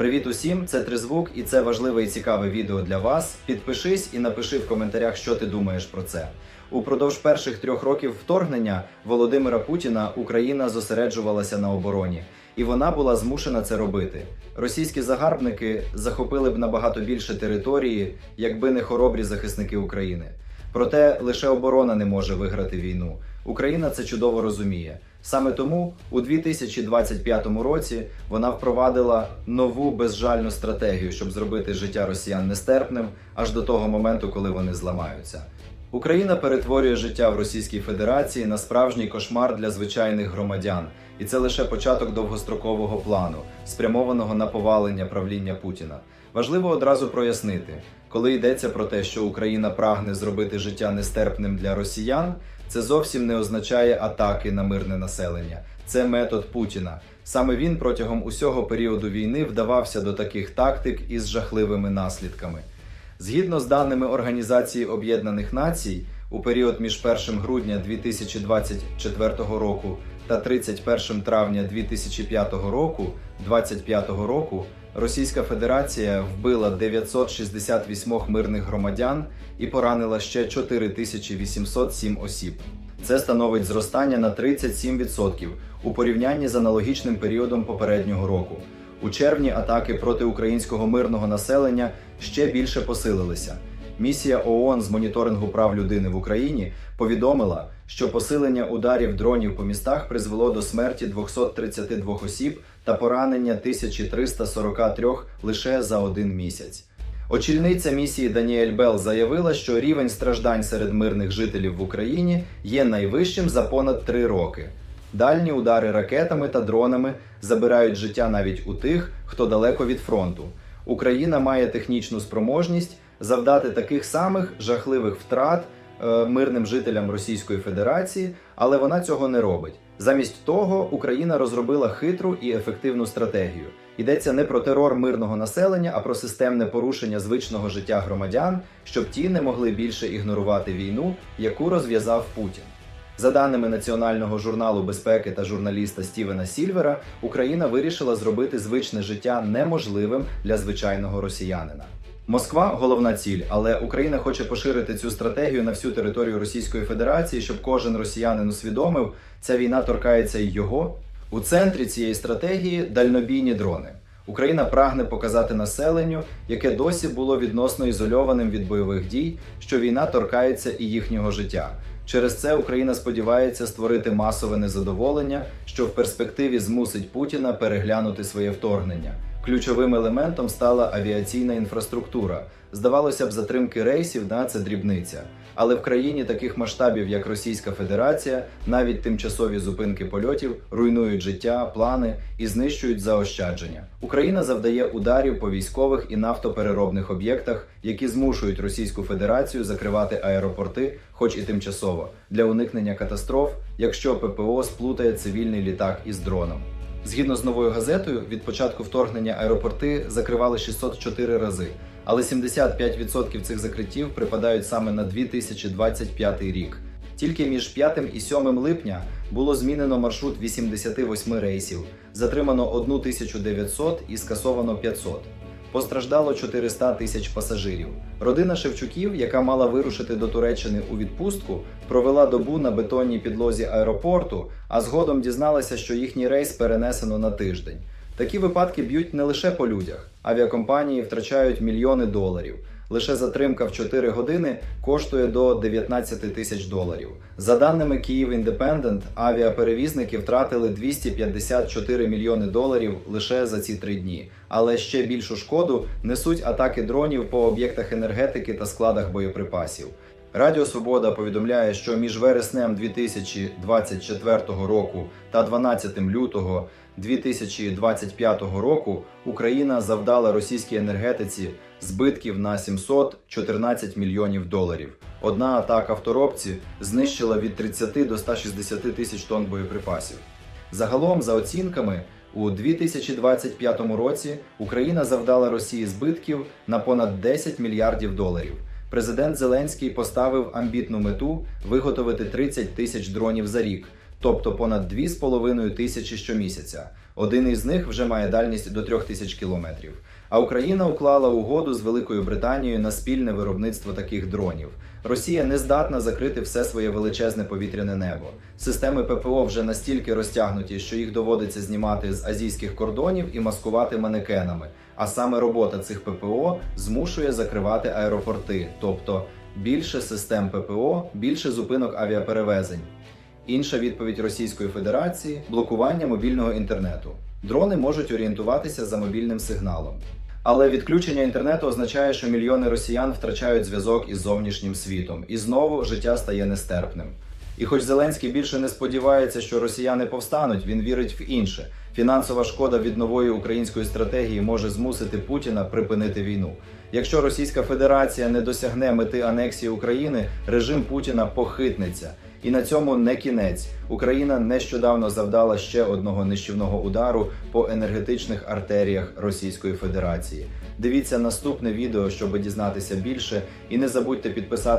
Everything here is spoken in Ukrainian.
Привіт усім! Це Тризвук, і це важливе і цікаве відео для вас. Підпишись і напиши в коментарях, що ти думаєш про це. Упродовж перших трьох років вторгнення Володимира Путіна Україна зосереджувалася на обороні, і вона була змушена це робити. Російські загарбники захопили б набагато більше території, якби не хоробрі захисники України. Проте лише оборона не може виграти війну. Україна це чудово розуміє. Саме тому у 2025 році вона впровадила нову безжальну стратегію, щоб зробити життя росіян нестерпним аж до того моменту, коли вони зламаються. Україна перетворює життя в Російській Федерації на справжній кошмар для звичайних громадян, і це лише початок довгострокового плану, спрямованого на повалення правління Путіна. Важливо одразу прояснити, коли йдеться про те, що Україна прагне зробити життя нестерпним для росіян, це зовсім не означає атаки на мирне населення. Це метод Путіна. Саме він протягом усього періоду війни вдавався до таких тактик із жахливими наслідками. Згідно з даними Організації Об'єднаних Націй, у період між 1 грудня 2024 року та 31 травня 2005 року 25 року Російська Федерація вбила 968 мирних громадян і поранила ще 4807 осіб. Це становить зростання на 37% у порівнянні з аналогічним періодом попереднього року. У червні атаки проти українського мирного населення ще більше посилилися. Місія ООН з моніторингу прав людини в Україні повідомила, що посилення ударів дронів по містах призвело до смерті 232 осіб та поранення 1343 лише за один місяць. Очільниця місії Даніель Белл заявила, що рівень страждань серед мирних жителів в Україні є найвищим за понад три роки. Дальні удари ракетами та дронами забирають життя навіть у тих, хто далеко від фронту. Україна має технічну спроможність завдати таких самих жахливих втрат е, мирним жителям Російської Федерації, але вона цього не робить. Замість того, Україна розробила хитру і ефективну стратегію. Йдеться не про терор мирного населення, а про системне порушення звичного життя громадян, щоб ті не могли більше ігнорувати війну, яку розв'язав Путін. За даними Національного журналу безпеки та журналіста Стівена Сільвера, Україна вирішила зробити звичне життя неможливим для звичайного росіянина. Москва головна ціль, але Україна хоче поширити цю стратегію на всю територію Російської Федерації, щоб кожен росіянин усвідомив, ця війна торкається і його. У центрі цієї стратегії дальнобійні дрони. Україна прагне показати населенню, яке досі було відносно ізольованим від бойових дій, що війна торкається і їхнього життя. Через це Україна сподівається створити масове незадоволення, що в перспективі змусить Путіна переглянути своє вторгнення. Ключовим елементом стала авіаційна інфраструктура. Здавалося б, затримки рейсів да, це дрібниця. Але в країні таких масштабів, як Російська Федерація, навіть тимчасові зупинки польотів руйнують життя, плани і знищують заощадження. Україна завдає ударів по військових і нафтопереробних об'єктах, які змушують Російську Федерацію закривати аеропорти, хоч і тимчасово, для уникнення катастроф, якщо ППО сплутає цивільний літак із дроном. Згідно з новою газетою, від початку вторгнення аеропорти закривали 604 рази, але 75% цих закриттів припадають саме на 2025 рік. Тільки між 5 і 7 липня було змінено маршрут 88 рейсів, затримано 1900 і скасовано 500. Постраждало 400 тисяч пасажирів. Родина Шевчуків, яка мала вирушити до Туреччини у відпустку, провела добу на бетонній підлозі аеропорту, а згодом дізналася, що їхній рейс перенесено на тиждень. Такі випадки б'ють не лише по людях. Авіакомпанії втрачають мільйони доларів. Лише затримка в 4 години коштує до 19 тисяч доларів. За даними Київ Індепендент, авіаперевізники втратили 254 мільйони доларів лише за ці три дні. Але ще більшу шкоду несуть атаки дронів по об'єктах енергетики та складах боєприпасів. Радіо Свобода повідомляє, що між вереснем 2024 року та 12 лютого 2025 року Україна завдала російській енергетиці збитків на 714 мільйонів доларів. Одна атака в Торопці знищила від 30 до 160 тисяч тонн боєприпасів. Загалом, за оцінками, у 2025 році Україна завдала Росії збитків на понад 10 мільярдів доларів. Президент Зеленський поставив амбітну мету виготовити 30 тисяч дронів за рік, тобто понад 2,5 тисячі щомісяця. Один із них вже має дальність до 3000 кілометрів. А Україна уклала угоду з Великою Британією на спільне виробництво таких дронів. Росія не здатна закрити все своє величезне повітряне небо. Системи ППО вже настільки розтягнуті, що їх доводиться знімати з азійських кордонів і маскувати манекенами. А саме робота цих ППО змушує закривати аеропорти, тобто більше систем ППО, більше зупинок авіаперевезень. Інша відповідь Російської Федерації блокування мобільного інтернету. Дрони можуть орієнтуватися за мобільним сигналом. Але відключення інтернету означає, що мільйони росіян втрачають зв'язок із зовнішнім світом, і знову життя стає нестерпним. І хоч Зеленський більше не сподівається, що росіяни повстануть, він вірить в інше. Фінансова шкода від нової української стратегії може змусити Путіна припинити війну. Якщо Російська Федерація не досягне мети анексії України, режим Путіна похитнеться. І на цьому не кінець. Україна нещодавно завдала ще одного нищівного удару по енергетичних артеріях Російської Федерації. Дивіться наступне відео, щоб дізнатися більше, і не забудьте підписати.